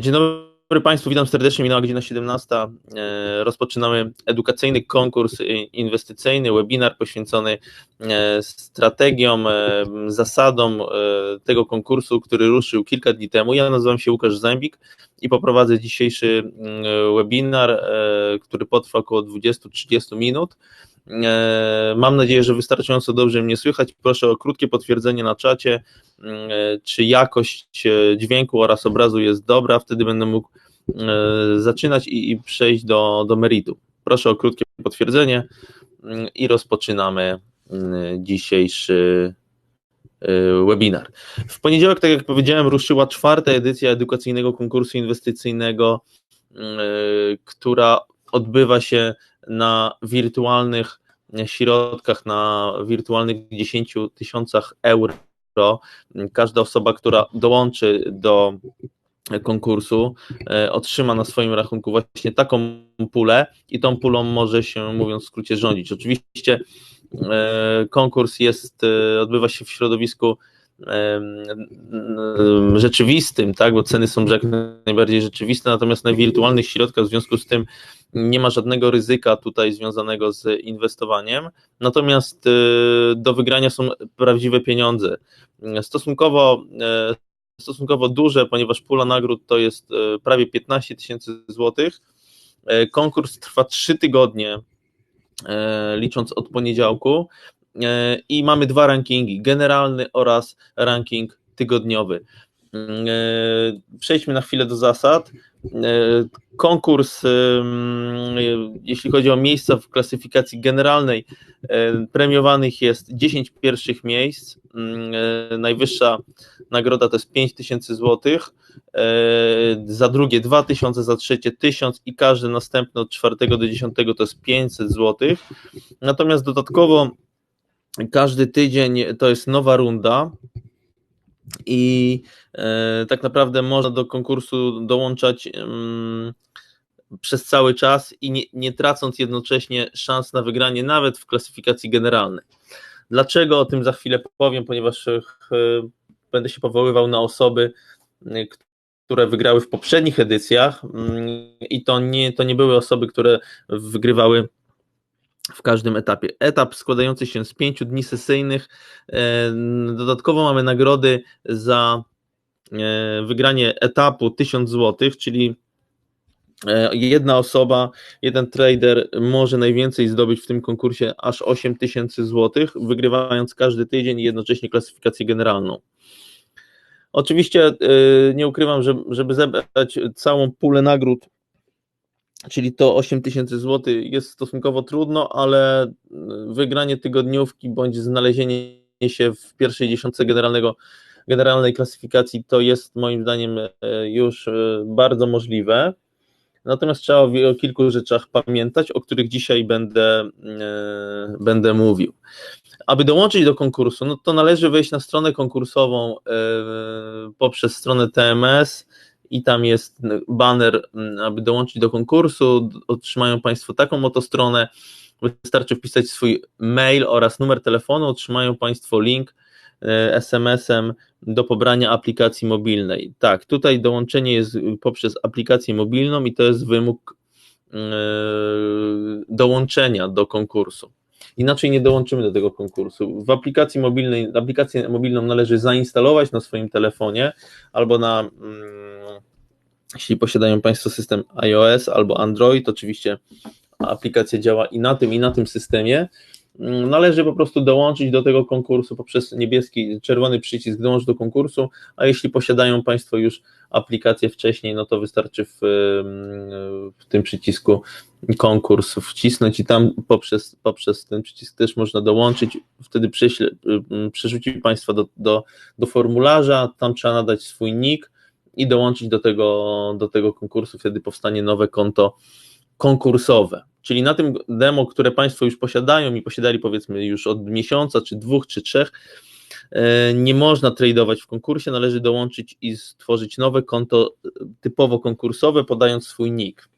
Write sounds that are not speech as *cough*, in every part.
Dzień dobry Państwu, witam serdecznie, minęła godzina 17. E, rozpoczynamy edukacyjny konkurs inwestycyjny, webinar poświęcony e, strategiom, e, zasadom tego konkursu, który ruszył kilka dni temu. Ja nazywam się Łukasz Zębik i poprowadzę dzisiejszy webinar, który potrwa około 20-30 minut. E, mam nadzieję, że wystarczająco dobrze mnie słychać. Proszę o krótkie potwierdzenie na czacie, mm, e, czy jakość e, dźwięku oraz obrazu jest dobra. Wtedy będę mógł zaczynać i, przejść do, do meritu. Proszę o krótkie potwierdzenie mm, i rozpoczynamy mm, dzisiejszy webinar. W poniedziałek, tak jak powiedziałem, ruszyła czwarta edycja edukacyjnego konkursu inwestycyjnego, która odbywa się na wirtualnych środkach, na wirtualnych 10 tysiącach euro. Każda osoba, która dołączy do konkursu, e, otrzyma na swoim rachunku właśnie taką pulę i tą pulą może się, mówiąc w skrócie, rządzić. Oczywiście e, konkurs jest, e, odbywa się w środowisku rzeczywistym, tak, bo ceny są jak najbardziej rzeczywiste, natomiast na wirtualnych środkach w związku z tym nie ma żadnego ryzyka tutaj związanego z inwestowaniem, natomiast y, do wygrania są prawdziwe pieniądze. Stosunkowo, e, stosunkowo duże, ponieważ pula nagród to jest e, prawie 15 tysięcy złotych. E, konkurs trwa 3 tygodnie, licząc od poniedziałku i mamy dwa rankingi, generalny oraz ranking tygodniowy. Przejdźmy na chwilę do zasad. E, konkurs, jeśli chodzi o miejsca w klasyfikacji generalnej, e, premiowanych jest 10 pierwszych miejsc. E, najwyższa nagroda to jest 5000 zł, za drugie 2000, za trzecie 1000 i każdy następny od 4 do 10 to jest 500 zł. Natomiast dodatkowo każdy tydzień to jest nowa runda i e, tak naprawdę można do konkursu dołączać przez cały czas i nie, nie, tracąc jednocześnie szans na wygranie nawet w klasyfikacji generalnej. Dlaczego o tym za chwilę powiem, ponieważ e, będę się powoływał na osoby, e, które wygrały w poprzednich edycjach mm, i to nie, to nie były osoby, które wygrywały w każdym etapie. Etap składający się z pięciu dni sesyjnych. E, dodatkowo mamy nagrody za e, wygranie etapu 1000 zł, czyli e, jedna osoba, jeden trader może najwięcej zdobyć w tym konkursie aż 8000 zł, wygrywając każdy tydzień i jednocześnie klasyfikację generalną. Oczywiście nie ukrywam, że żeby zebrać całą pulę nagród czyli to 8 tysięcy złotych jest stosunkowo trudno, ale wygranie tygodniówki bądź znalezienie się w pierwszej dziesiątce generalnego, generalnej klasyfikacji to jest moim zdaniem e, już e, bardzo możliwe. Natomiast trzeba o, kilku rzeczach pamiętać, o których dzisiaj będę, będę mówił. Aby dołączyć do konkursu, no to należy wejść na stronę konkursową poprzez stronę TMS i tam jest banner, mm, aby dołączyć do konkursu. Otrzymają Państwo taką oto stronę. Wystarczy wpisać swój mail oraz numer telefonu. Otrzymają Państwo link e, SMS-em do pobrania aplikacji mobilnej. Tak, tutaj dołączenie jest poprzez aplikację mobilną i to jest wymóg e, dołączenia do konkursu. Inaczej nie dołączymy do tego konkursu. W aplikacji mobilnej, aplikację mobilną należy zainstalować na swoim telefonie albo na, mm, jeśli posiadają Państwo system iOS albo Android, oczywiście aplikacja działa i na tym, i na tym systemie. Mm, należy po prostu dołączyć do tego konkursu poprzez niebieski, czerwony przycisk dołącz do konkursu, a jeśli posiadają Państwo już aplikację wcześniej, no to wystarczy w, w tym przycisku konkurs wcisnąć i tam poprzez, poprzez ten przycisk też można dołączyć, wtedy prześle, przerzuci Państwa do, do, do formularza, tam trzeba nadać swój nick i dołączyć do tego, do tego konkursu, wtedy powstanie nowe konto konkursowe. Czyli na tym demo, które Państwo już posiadają i posiadali powiedzmy już od miesiąca, czy dwóch, czy trzech, e, nie można tradować w konkursie, należy dołączyć i stworzyć nowe konto e, typowo konkursowe, podając swój nick.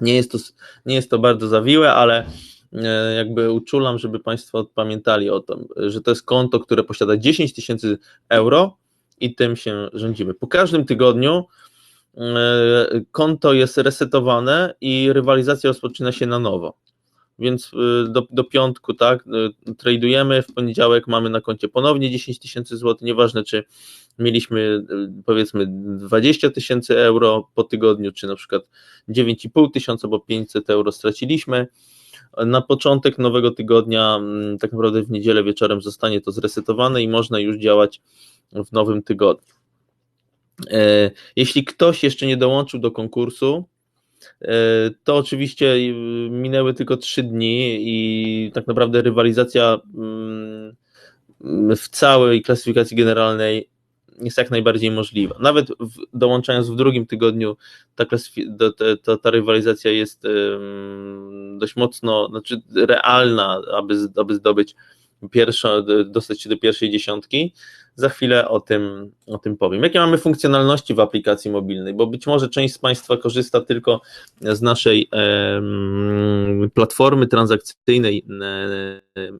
Nie jest to, nie jest to bardzo zawiłe, ale e, jakby uczulam, żeby Państwo pamiętali o tym, że to jest konto, które posiada 10 tysięcy euro i tym się rządzimy. Po każdym tygodniu konto jest resetowane i rywalizacja rozpoczyna się na nowo więc y, do, do piątku, tak, y, tradujemy, w poniedziałek mamy na koncie ponownie 10 tysięcy złotych, nieważne czy mieliśmy powiedzmy 20 tysięcy euro po tygodniu, czy na przykład 9,5 tysiąca, bo 500 euro straciliśmy, na początek nowego tygodnia, tak naprawdę w niedzielę wieczorem zostanie to zresetowane i można już działać w nowym tygodniu. E, jeśli ktoś jeszcze nie dołączył do konkursu, E, to oczywiście y, minęły tylko trzy dni i tak naprawdę rywalizacja mm, w całej klasyfikacji generalnej jest jak najbardziej możliwa. Nawet w, dołączając w drugim tygodniu, ta, ta, ta rywalizacja jest dość mocno, znaczy realna, aby, aby zdobyć pierwszą, dostać się do pierwszej dziesiątki. Za chwilę o tym, o tym powiem. Jakie mamy funkcjonalności w aplikacji mobilnej? Bo być może część z Państwa korzysta tylko z naszej platformy transakcyjnej,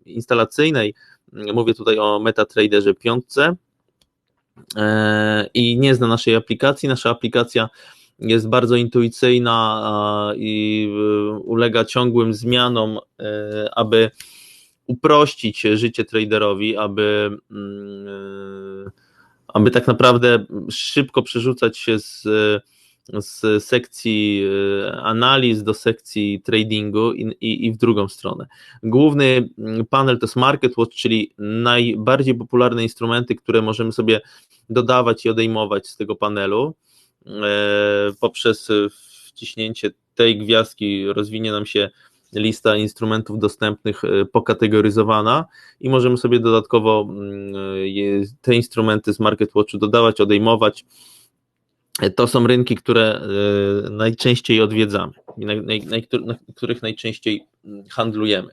instalacyjnej. Mówię tutaj o MetaTraderze 5 e, i nie zna naszej aplikacji. Nasza aplikacja jest bardzo intuicyjna i e, ulega ciągłym zmianom, e, aby uprościć życie traderowi, aby, mm, aby tak naprawdę szybko przerzucać się z, z sekcji e, analiz do sekcji tradingu i, i, i, w drugą stronę. Główny panel to jest Market Watch, czyli najbardziej popularne instrumenty, które możemy sobie dodawać i odejmować z tego panelu. E, poprzez wciśnięcie tej gwiazdki rozwinie nam się lista instrumentów dostępnych e, pokategoryzowana i możemy sobie dodatkowo mm, te instrumenty z MarketWatchu dodawać, odejmować. E, to są rynki, które e, najczęściej odwiedzamy i na, na, na których najczęściej mm, handlujemy.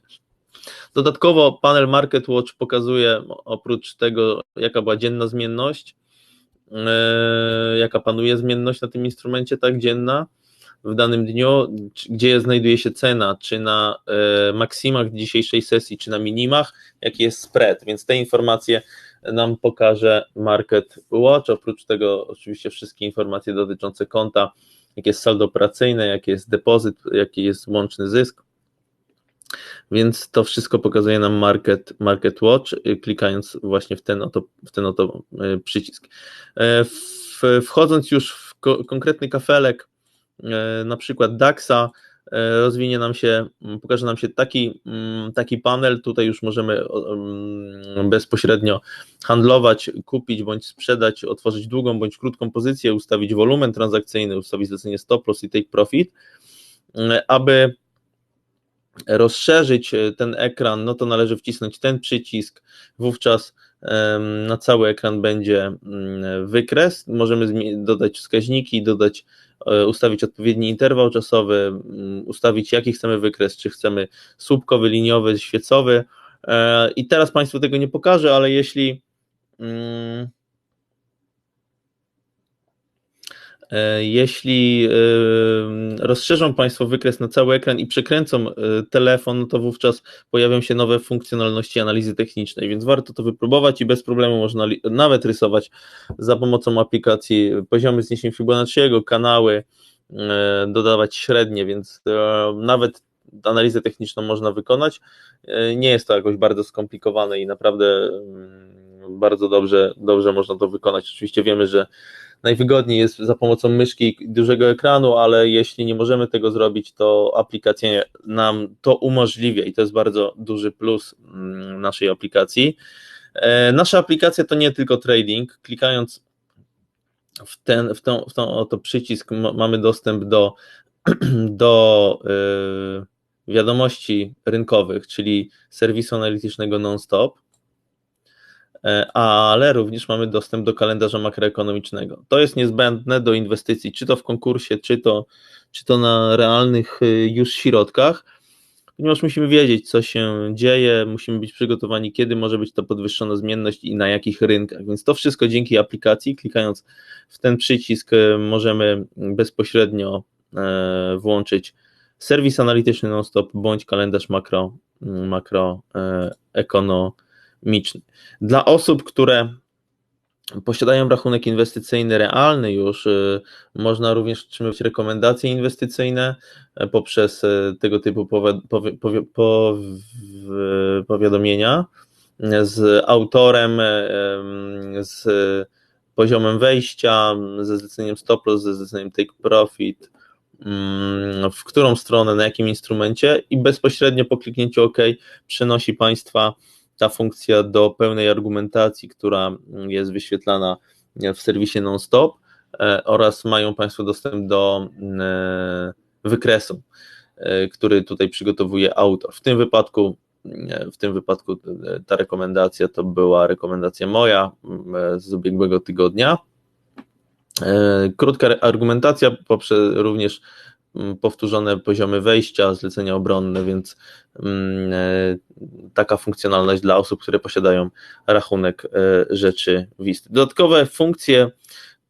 Dodatkowo panel MarketWatch pokazuje oprócz tego, jaka była dzienna zmienność, jaka panuje zmienność na tym instrumencie, tak dzienna, w danym dniu, gdzie znajduje się cena, czy na e, maksimach dzisiejszej sesji, czy na minimach, jaki jest spread, więc te informacje nam pokaże Market Watch, oprócz tego oczywiście wszystkie informacje dotyczące konta, jakie jest saldo operacyjne, jaki jest depozyt, jaki jest łączny zysk, więc to wszystko pokazuje nam Market, Market Watch, y, klikając właśnie w ten oto, w ten oto y, przycisk. E, wchodząc już w konkretny kafelek, na przykład DAXa, e, rozwinie nam się, pokaże nam się taki, taki panel, tutaj już możemy bezpośrednio handlować, kupić bądź sprzedać, otworzyć długą bądź krótką pozycję, ustawić wolumen transakcyjny, ustawić zlecenie stop loss i take profit, e, aby rozszerzyć ten ekran, no to należy wcisnąć ten przycisk, wówczas na cały ekran będzie wykres, możemy dodać wskaźniki, dodać E, ustawić odpowiedni interwał czasowy, mm, ustawić jaki chcemy wykres, czy chcemy słupkowy, liniowy, świecowy. E, I teraz Państwu tego nie pokażę, ale jeśli mm, E, jeśli e, rozszerzą Państwo wykres na cały ekran i przekręcą e, telefon, no to wówczas pojawią się nowe funkcjonalności analizy technicznej, więc warto to wypróbować i bez problemu można nawet rysować za pomocą aplikacji poziomy zniesień Fibonacciego, kanały, dodawać średnie, więc nawet analizę techniczną można wykonać. Nie jest to jakoś bardzo skomplikowane i naprawdę mm, bardzo dobrze, dobrze można to wykonać. Oczywiście wiemy, że najwygodniej jest za pomocą myszki i dużego ekranu, ale jeśli nie możemy tego zrobić, to aplikacja nam to umożliwia i to jest bardzo duży plus mm, naszej aplikacji. E, nasza aplikacja to nie tylko trading. Klikając w ten, w tą, w tą oto przycisk mamy dostęp do, *clears throat* do yy, wiadomości rynkowych, czyli serwisu analitycznego non-stop. E, ale również mamy dostęp do kalendarza makroekonomicznego. To jest niezbędne do inwestycji, czy to w konkursie, czy to, czy to na realnych y, już środkach, ponieważ musimy wiedzieć, co się dzieje, musimy być przygotowani, kiedy może być to podwyższona zmienność i na jakich rynkach. Więc to wszystko dzięki aplikacji, klikając w ten przycisk, y, możemy bezpośrednio e, włączyć serwis analityczny non-stop bądź kalendarz makro, makroekonomiczny miczny. Dla osób, które posiadają rachunek inwestycyjny realny już, można również otrzymywać rekomendacje inwestycyjne poprzez tego typu powiadomienia z autorem, z poziomem wejścia, ze zleceniem stop loss, ze zleceniem take profit, mm, w którą stronę, na jakim instrumencie i bezpośrednio po kliknięciu OK przenosi Państwa ta funkcja do pełnej argumentacji, która jest wyświetlana w serwisie non-stop e, oraz mają Państwo dostęp do e, wykresu, e, który tutaj przygotowuje autor. W tym wypadku w tym wypadku ta rekomendacja to była rekomendacja moja z ubiegłego tygodnia. Krótka argumentacja, poprzez również powtórzone poziomy wejścia, zlecenia obronne, więc taka funkcjonalność dla osób, które posiadają rachunek e, rzeczywisty. Dodatkowe funkcje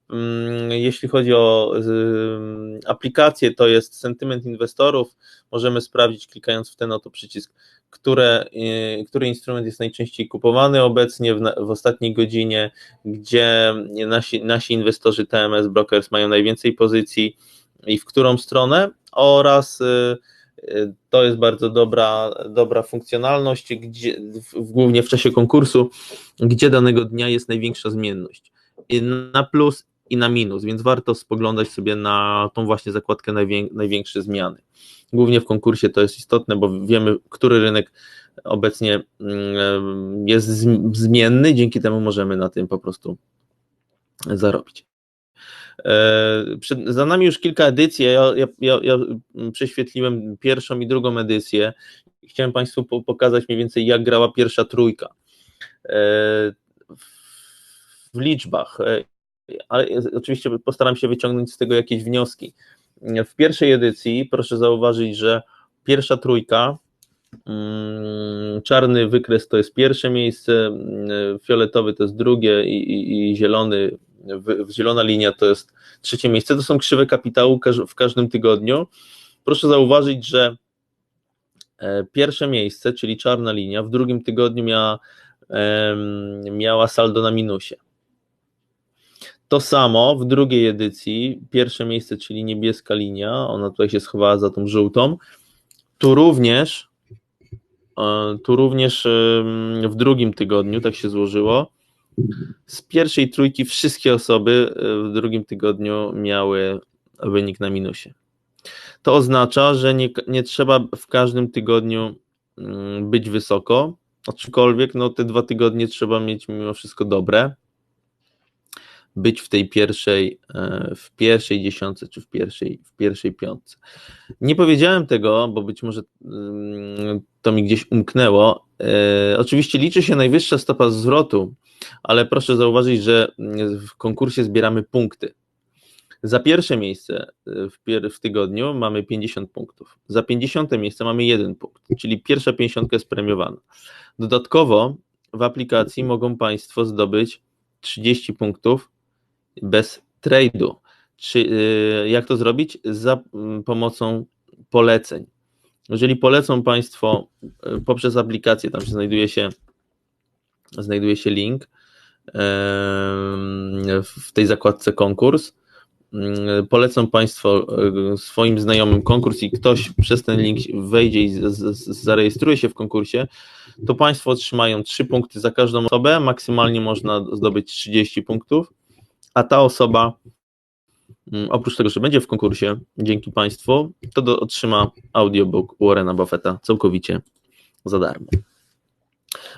Mm, jeśli chodzi o aplikację, to jest sentyment inwestorów. Możemy sprawdzić, klikając w ten oto przycisk, które, który instrument jest najczęściej kupowany obecnie w, w ostatniej godzinie, gdzie nasi, nasi inwestorzy TMS Brokers mają najwięcej pozycji i w którą stronę, oraz y, y, to jest bardzo dobra, dobra funkcjonalność, gdzie, głównie w czasie konkursu, gdzie danego dnia jest największa zmienność. Na plus i na minus, więc warto spoglądać sobie na tą właśnie zakładkę najwię największe zmiany. Głównie w konkursie to jest istotne, bo wiemy, który rynek obecnie mm, jest zmienny, dzięki temu możemy na tym po prostu zarobić. E, przed, za nami już kilka edycji. Ja, ja, ja, ja, prześwietliłem pierwszą i drugą edycję. Chciałem Państwu pokazać mniej więcej, jak grała pierwsza trójka. E, w liczbach e, ale oczywiście postaram się wyciągnąć z tego jakieś wnioski. W pierwszej edycji proszę zauważyć, że pierwsza trójka, mm, czarny wykres to jest pierwsze miejsce, mm, fioletowy to jest drugie i, i, i zielony, zielona linia to jest trzecie miejsce. To są krzywe kapitału w każdym tygodniu. Proszę zauważyć, że e, pierwsze miejsce, czyli czarna linia, w drugim tygodniu miała, miała saldo na minusie. To samo w drugiej edycji, pierwsze miejsce, czyli niebieska linia, ona tutaj się schowała za tą żółtą. Tu również, e, tu również w drugim tygodniu, tak się złożyło, z pierwszej trójki wszystkie osoby e, w drugim tygodniu miały wynik na minusie. To oznacza, że nie, nie trzeba w każdym tygodniu mm, być wysoko, aczkolwiek no, te dwa tygodnie trzeba mieć mimo wszystko dobre, być w tej pierwszej, e, w pierwszej dziesiątce, czy w pierwszej, w pierwszej piątce. Nie powiedziałem tego, bo być może mm, to mi gdzieś umknęło. E, oczywiście liczy się najwyższa stopa zwrotu, ale proszę zauważyć, że w konkursie zbieramy punkty. Za pierwsze miejsce e, w, pier w tygodniu mamy 50 punktów. Za 50 miejsce mamy jeden punkt, czyli pierwsza 50 jest premiowana. Dodatkowo w aplikacji mogą Państwo zdobyć 30 punktów bez trade'u. Czy, y, jak to zrobić? Za pomocą poleceń. Jeżeli polecą Państwo y, poprzez aplikację, tam się znajduje się, znajduje się link w tej zakładce konkurs, y, polecą Państwo swoim znajomym konkurs i ktoś przez ten link wejdzie i zarejestruje się w konkursie, to Państwo otrzymają 3 punkty za każdą osobę, maksymalnie można zdobyć 30 punktów. A ta osoba mm, oprócz tego, że będzie w konkursie dzięki Państwu, to do, otrzyma audiobook Warrena Buffetta całkowicie za darmo.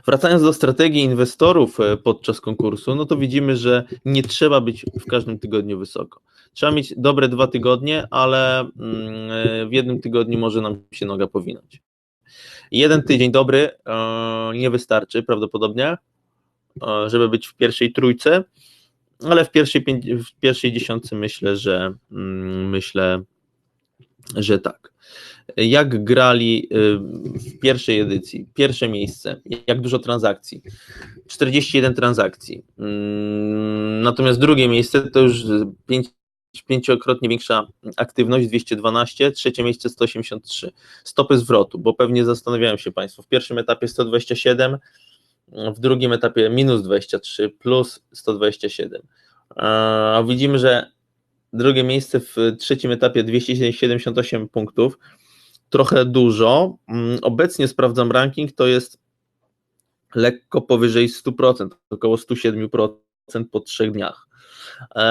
Wracając do strategii inwestorów e, podczas konkursu, no to widzimy, że nie trzeba być w każdym tygodniu wysoko. Trzeba mieć dobre dwa tygodnie, ale mm, e, w jednym tygodniu może nam się noga powinąć. Jeden tydzień dobry e, nie wystarczy prawdopodobnie, żeby być w pierwszej trójce, ale w pierwszej, w pierwszej dziesiątce myślę, że mm, myślę, że tak. Jak grali y, w pierwszej edycji? Pierwsze miejsce. Jak dużo transakcji? 41 transakcji. Mm, natomiast drugie miejsce to już 5, pięciokrotnie większa aktywność 212, trzecie miejsce 183. Stopy zwrotu, bo pewnie zastanawiają się Państwo. W pierwszym etapie 127, w drugim etapie minus 23, plus 127. A widzimy, że drugie miejsce w trzecim etapie 278 punktów, trochę dużo. Mm, obecnie sprawdzam ranking, to jest lekko powyżej 100%, około 107% po trzech dniach. E,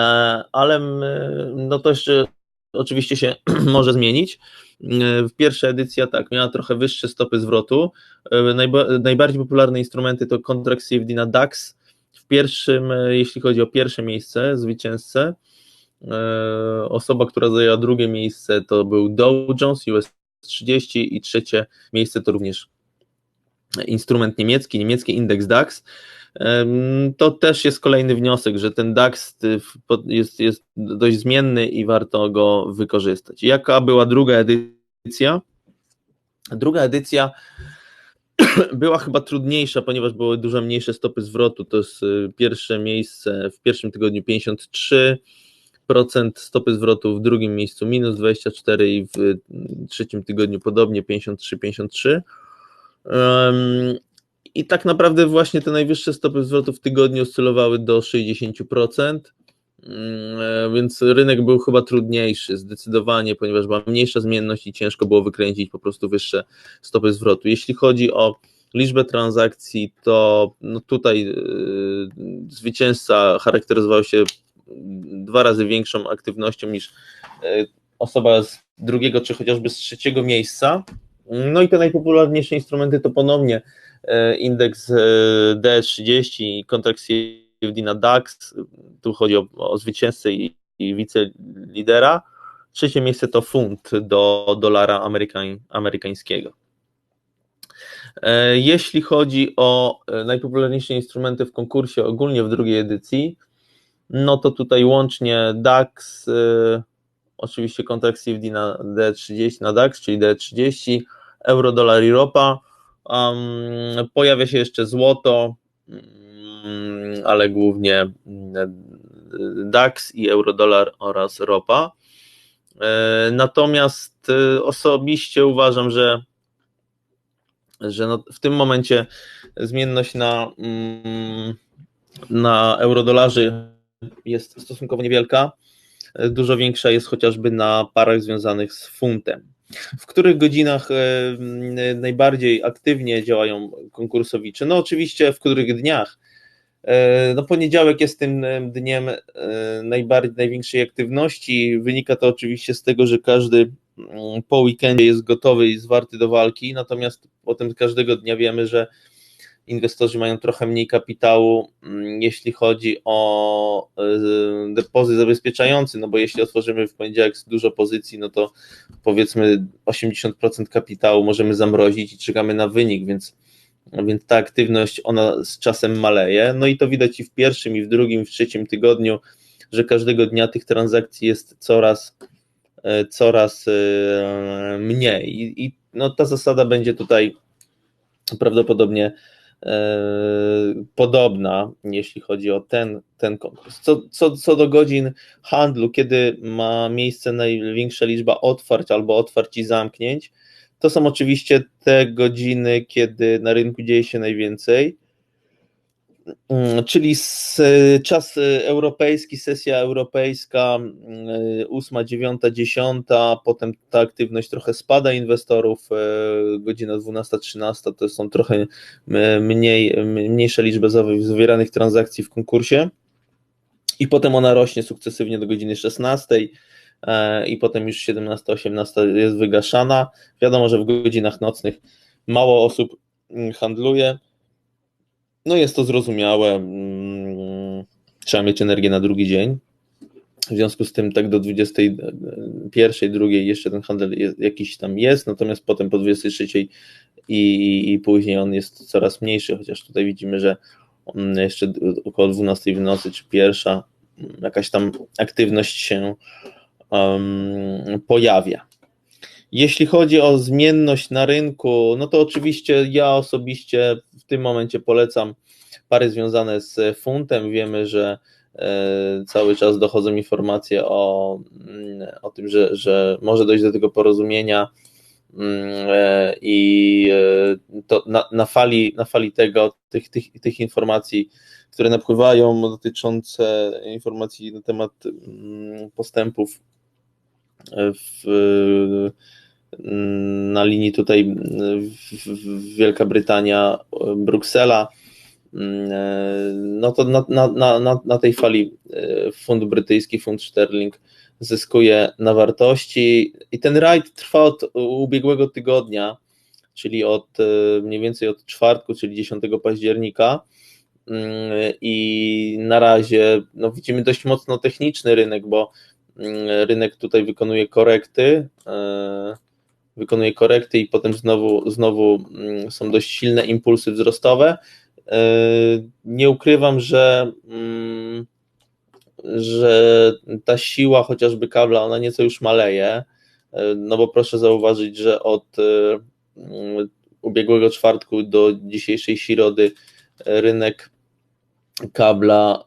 ale no to jeszcze oczywiście się *clears throat* może zmienić. W pierwsza edycja tak, miała trochę wyższe stopy zwrotu. E, najba, najbardziej popularne instrumenty to kontrakt CFD na DAX. W pierwszym, e, jeśli chodzi o pierwsze miejsce, zwycięzcę, osoba, która zajęła drugie miejsce to był Dow Jones US 30 i trzecie miejsce to również instrument niemiecki, niemiecki indeks DAX. To też jest kolejny wniosek, że ten DAX jest, jest dość zmienny i warto go wykorzystać. Jaka była druga edycja? Druga edycja *clears throat* była chyba trudniejsza, ponieważ były dużo mniejsze stopy zwrotu. To jest y, pierwsze miejsce w pierwszym tygodniu 53, procent stopy zwrotu w drugim miejscu minus 24 i w trzecim tygodniu podobnie 53-53. I tak naprawdę właśnie te najwyższe stopy zwrotu w tygodniu oscylowały do 60%, mm, więc rynek był chyba trudniejszy zdecydowanie, ponieważ była mniejsza zmienność i ciężko było wykręcić po prostu wyższe stopy zwrotu. Jeśli chodzi o liczbę transakcji, to no tutaj yy, zwycięzca charakteryzował się dwa razy większą aktywnością niż yy, osoba z drugiego czy chociażby z trzeciego miejsca. No i te najpopularniejsze instrumenty to ponownie e, indeks e, D30 i kontrakt CFD na DAX. Tu chodzi o, o zwycięzcę i, i wicelidera. Trzecie miejsce to funt do dolara amerykań, amerykańskiego. E, jeśli chodzi o najpopularniejsze instrumenty w konkursie ogólnie w drugiej edycji, no to tutaj łącznie DAX, oczywiście kontrakt CFD na D30 na DAX, czyli D30, euro, dolar i ropa. Um, pojawia się jeszcze złoto, um, ale głównie mm, DAX i euro-dolar oraz ropa. E, natomiast e, osobiście uważam, że, że no w tym momencie zmienność na, mm, na euro-dolarze jest stosunkowo niewielka. Dużo większa jest chociażby na parach związanych z funtem. W których godzinach e, najbardziej aktywnie działają konkursowicze? No oczywiście w których dniach. E, no poniedziałek jest tym e, dniem najbardziej, największej aktywności. Wynika to oczywiście z tego, że każdy po weekendzie jest gotowy i zwarty do walki, natomiast potem każdego dnia wiemy, że inwestorzy mają trochę mniej kapitału, mm, jeśli chodzi o e, depozyt zabezpieczający, no bo jeśli otworzymy w poniedziałek dużo pozycji, no to powiedzmy 80% kapitału możemy zamrozić i czekamy na wynik, więc, więc ta aktywność ona z czasem maleje. No i to widać i w pierwszym, i w drugim, i w trzecim tygodniu, że każdego dnia tych transakcji jest coraz, e, coraz e, mniej. I, i no, ta zasada będzie tutaj prawdopodobnie podobna, jeśli chodzi o ten, ten konkurs. Co, co, co do godzin handlu, kiedy ma miejsce największa liczba otwarć albo otwarć i zamknięć, to są oczywiście te godziny, kiedy na rynku dzieje się najwięcej. Mm, czyli czas y, europejski, sesja europejska, 8, 9, 10, potem ta aktywność trochę spada inwestorów, y, godzina 12, 13 to są trochę mniej, mniejsza liczba zawieranych transakcji w konkursie i potem ona rośnie sukcesywnie do godziny 16 y, i potem już 17, 18 jest wygaszana. Wiadomo, że w godzinach nocnych mało osób mm, handluje, no jest to zrozumiałe. Mm, trzeba mieć energię na drugi dzień. W związku z tym tak do 21, drugiej jeszcze ten handel jakiś tam jest, natomiast potem po 23 i, i później on jest coraz mniejszy, chociaż tutaj widzimy, że jeszcze około 12 w nocy czy pierwsza jakaś tam aktywność się um, pojawia. Jeśli chodzi o zmienność na rynku, no to oczywiście ja osobiście w tym momencie polecam pary związane z funtem. Wiemy, że e, cały czas dochodzą informacje o, mm, o tym, że, że może dojść do tego porozumienia i to na, na, fali, na fali tego, tych, tych, tych informacji, które napływają dotyczące informacji na temat postępów w, na linii tutaj Wielka Brytania, Bruksela, no to na, na, na, na tej fali e, fund brytyjski, fund sterling zyskuje na wartości. I ten rajd trwa od ubiegłego tygodnia, czyli od e, mniej więcej od czwartku, czyli 10 października. I na razie no, widzimy dość mocno techniczny rynek, bo rynek tutaj wykonuje korekty, e, wykonuje korekty i potem znowu, znowu są dość silne impulsy wzrostowe. E, nie ukrywam, że, że ta siła chociażby kabla, ona nieco już maleje, e, no bo proszę zauważyć, że od ubiegłego czwartku do dzisiejszej środy rynek kabla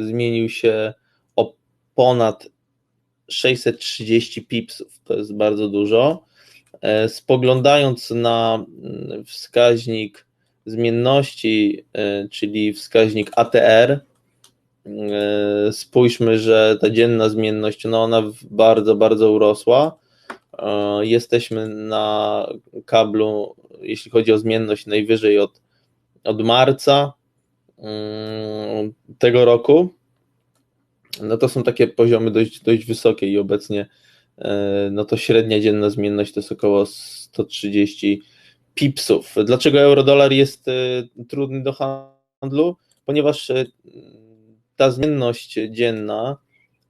zmienił się o ponad 630 pipsów, to jest bardzo dużo. E, spoglądając na mm, wskaźnik zmienności, e, czyli wskaźnik ATR, e, spójrzmy, że ta dzienna zmienność, no ona bardzo, bardzo urosła. Jesteśmy na kablu, jeśli chodzi o zmienność, najwyżej od, od marca mm, tego roku no to są takie poziomy dość, dość wysokie i obecnie e, no to średnia dzienna zmienność to jest około 130 pipsów. Dlaczego euro-dolar jest e, trudny do handlu? Ponieważ e, ta zmienność dzienna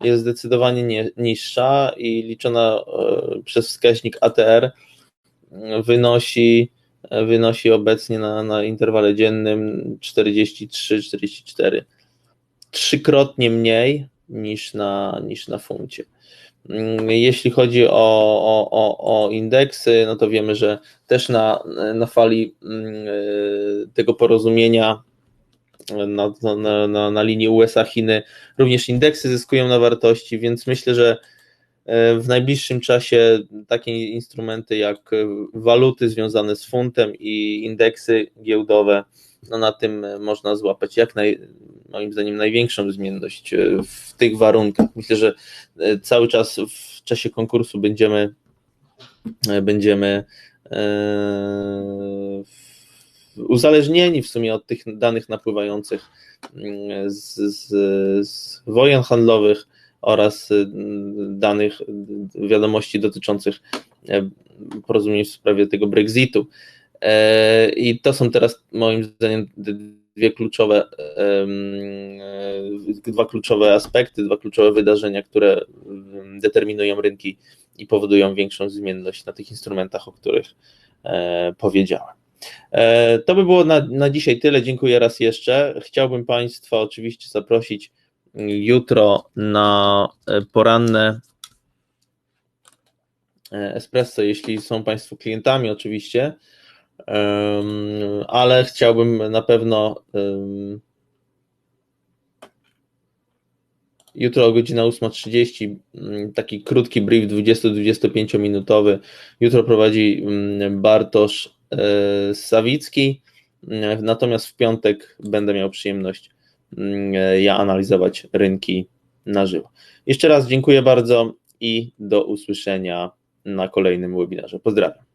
jest zdecydowanie nie, niższa i liczona przez wskaźnik ATR wynosi, wynosi obecnie na, na interwale dziennym 43-44 trzykrotnie mniej niż na, niż na funcie. Mm, jeśli chodzi o, o, o, o indeksy, no to wiemy, że też na, na fali mm, tego porozumienia na, na, na, na linii USA-Chiny również indeksy zyskują na wartości, więc myślę, że e, w najbliższym czasie takie instrumenty jak waluty związane z funtem i indeksy giełdowe, no na tym można złapać jak naj, moim zdaniem największą zmienność e, w tych warunkach. Myślę, że e, cały czas w czasie konkursu będziemy e, będziemy uzależnieni w sumie od tych danych napływających mm, z, z, z wojen handlowych oraz danych wiadomości dotyczących porozumień w sprawie tego Brexitu. I to są teraz moim zdaniem dwie kluczowe, dwa kluczowe aspekty, dwa kluczowe wydarzenia, które determinują rynki i powodują większą zmienność na tych instrumentach, o których e, powiedziałem. E, to by było na, na dzisiaj tyle. Dziękuję raz jeszcze. Chciałbym Państwa oczywiście zaprosić jutro na e, poranne espresso, jeśli są Państwo klientami, oczywiście ale chciałbym na pewno jutro o godzina 8.30 mm, taki krótki brief 20-25 minutowy. Jutro prowadzi mm, Bartosz e, Sawicki, mm, natomiast w piątek będę miał przyjemność ja analizować rynki na żywo. Jeszcze raz dziękuję bardzo i do usłyszenia na kolejnym webinarze. Pozdrawiam.